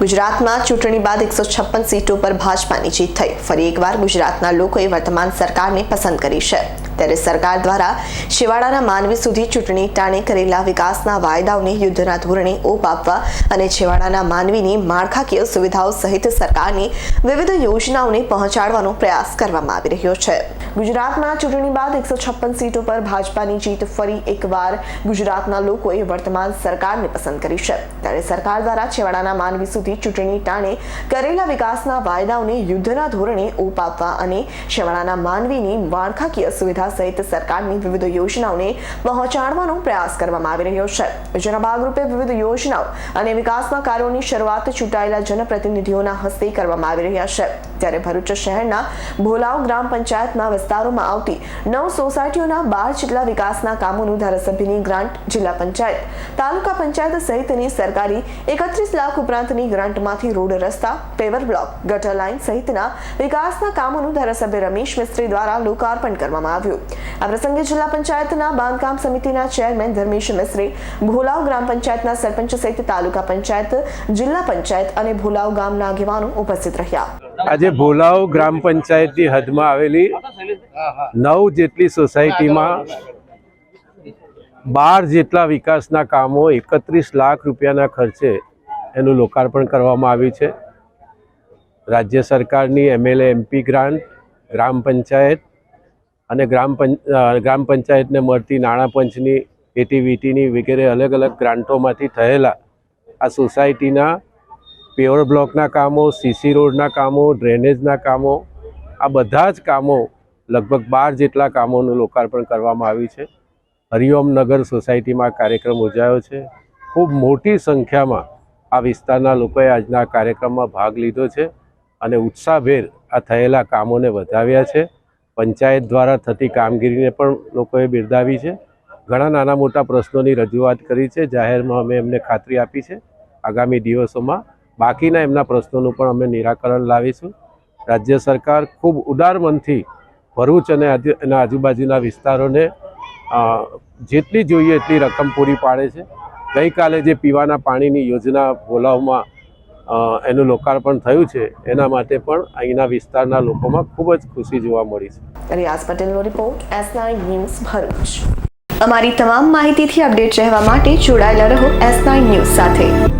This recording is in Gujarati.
ગુજરાતમાં ચૂંટણી બાદ એકસો છપ્પન સીટો પર ભાજપાની જીત થઈ. ફરી એકવાર ગુજરાતના લોકોએ વર્તમાન સરકારને પસંદ કરી છે. ત્યારે સરકાર દ્વારા છેવાડાના માનવી સુધી ચૂંટણી ટાણે કરેલા વિકાસના વાયદાઓને યુદ્ધના ધોરણે ઓપ આપવા અને છેવાડાના માનવીની માળખાકીય સુવિધાઓ સહિત સરકારની વિવિધ યોજનાઓને પહોંચાડવાનો પ્રયાસ કરવામાં આવી રહ્યો છે. ગુજરાતમાં ચૂંટણી બાદ એકસો છપ્પન સીટો પર ભાજપાની જીત ફરી એકવાર ગુજરાતના લોકોએ વર્તમાન સરકારને પસંદ કરી છે. ત્યારે સરકાર દ્વારા છેવાડાના માનવી સુધી ચૂંટણી ટાણે કરેલા વિકાસના વાયદાઓને યુદ્ધના ધોરણે ઓપ આપવા અને છેવાડાના માનવીની માળખાકીય સુવિધા સહિત સરકારની વિવિધ યોજનાઓને પહોંચાડવાનો પ્રયાસ કરવામાં આવી રહ્યો છે. જેના ભાગરૂપે વિવિધ યોજનાઓ અને વિકાસના કાર્યોની શરૂઆત ચૂંટાયેલા જનપ્રતિનિધિઓના હસ્તે કરવામાં આવી રહ્યા છે. ત્યારે ભરૂચ શહેરના ભોલાવ ગ્રામ પંચાયતના વિસ્તારોમાં આવતી નવ સોસાયટીઓના બાર જેટલા વિકાસના કામોનું ધારાસભ્યની ગ્રાન્ટ જિલ્લા પંચાયત. તાલુકા પંચાયત સહિતની સરકારી એકત્રીસ લાખ ઉપરાંતની ગ્રાન્ટમાંથી રોડ રસ્તા, પેવર બ્લોક, ગટર લાઇન સહિતના વિકાસના કામોનું ધારાસભ્ય રમેશ મિસ્ત્રી દ્વારા લોકાર્પણ કરવામાં આવ્યું. આ પ્રસંગે જિલ્લા પંચાયતના બાંધકામ સમિતિના ચેરમેન ધર્મેશ મિસ્ત્રી, ભોલાવ ગ્રામ પંચાયતના સરપંચ સહિત તાલુકા પંચાયત, જિલ્લા પંચાયત અને ભોલાવ ગામના આગેવાનો ઉપસ્થિત રહ્યા. આજે ભોલાવ ગ્રામ પંચાયતની હદમાં આવેલી નવ જેટલી સોસાયટીમાં બાર જેટલા વિકાસના કામો એકત્રીસ લાખ રૂપિયાના ખર્ચે એનું લોકાર્પણ કરવામાં આવ્યું છે. રાજ્ય સરકારની એમએલએ એમપી ગ્રાન્ટ, ગ્રામ પંચાયત અને ગ્રામ પંચ ગ્રામ પંચાયતને મળતી નાણાં પંચની એટીવીટીની વગેરે અલગ અલગ ગ્રાન્ટોમાંથી થયેલા આ સોસાયટીના પેવર બ્લોકના કામો સીસી રોડના કામો, ડ્રેનેજના કામો, આ બધા જ કામો લગભગ બાર જેટલા કામોનું લોકાર્પણ કરવામાં આવ્યું છે. હરિઓમ નગર સોસાયટીમાં કાર્યક્રમ યોજાયો છે. ખૂબ મોટી સંખ્યામાં આ વિસ્તારના લોકોએ આજના કાર્યક્રમમાં ભાગ લીધો છે અને ઉત્સાહભેર આ થયેલા કામોને વધાવ્યા છે. પંચાયત દ્વારા થતી કામગીરીને પણ લોકોએ બિરદાવી છે. ઘણા નાના મોટા પ્રશ્નોની રજૂઆત કરી છે. જાહેરમાં અમે એમને ખાતરી આપી છે. આગામી દિવસોમાં બાકીના એમના પ્રશ્નોનું પણ અમે નિરાકરણ લાવીશું. રાજ્ય સરકાર ખૂબ ઉદાર મનથી ભરૂચ અને એના આજુબાજુના વિસ્તારોને જેટલી જોઈએ એટલી રકમ પૂરી પાડે છે. ગઈકાલે જે પીવાના પાણીની યોજના બોલાવમાં એનું લોકાર્પણ થયું છે, એના માટે પણ અહીંના વિસ્તારના લોકોમાં ખૂબ જ ખુશી જોવા મળી છે. રિયાઝ પટેલનો રિપોર્ટ, એસ ન્યૂઝ ભરૂચ. અમારી તમામ માહિતીથી અપડેટ રહેવા માટે જોડાયેલા રહો એસ ન્યૂઝ સાથે.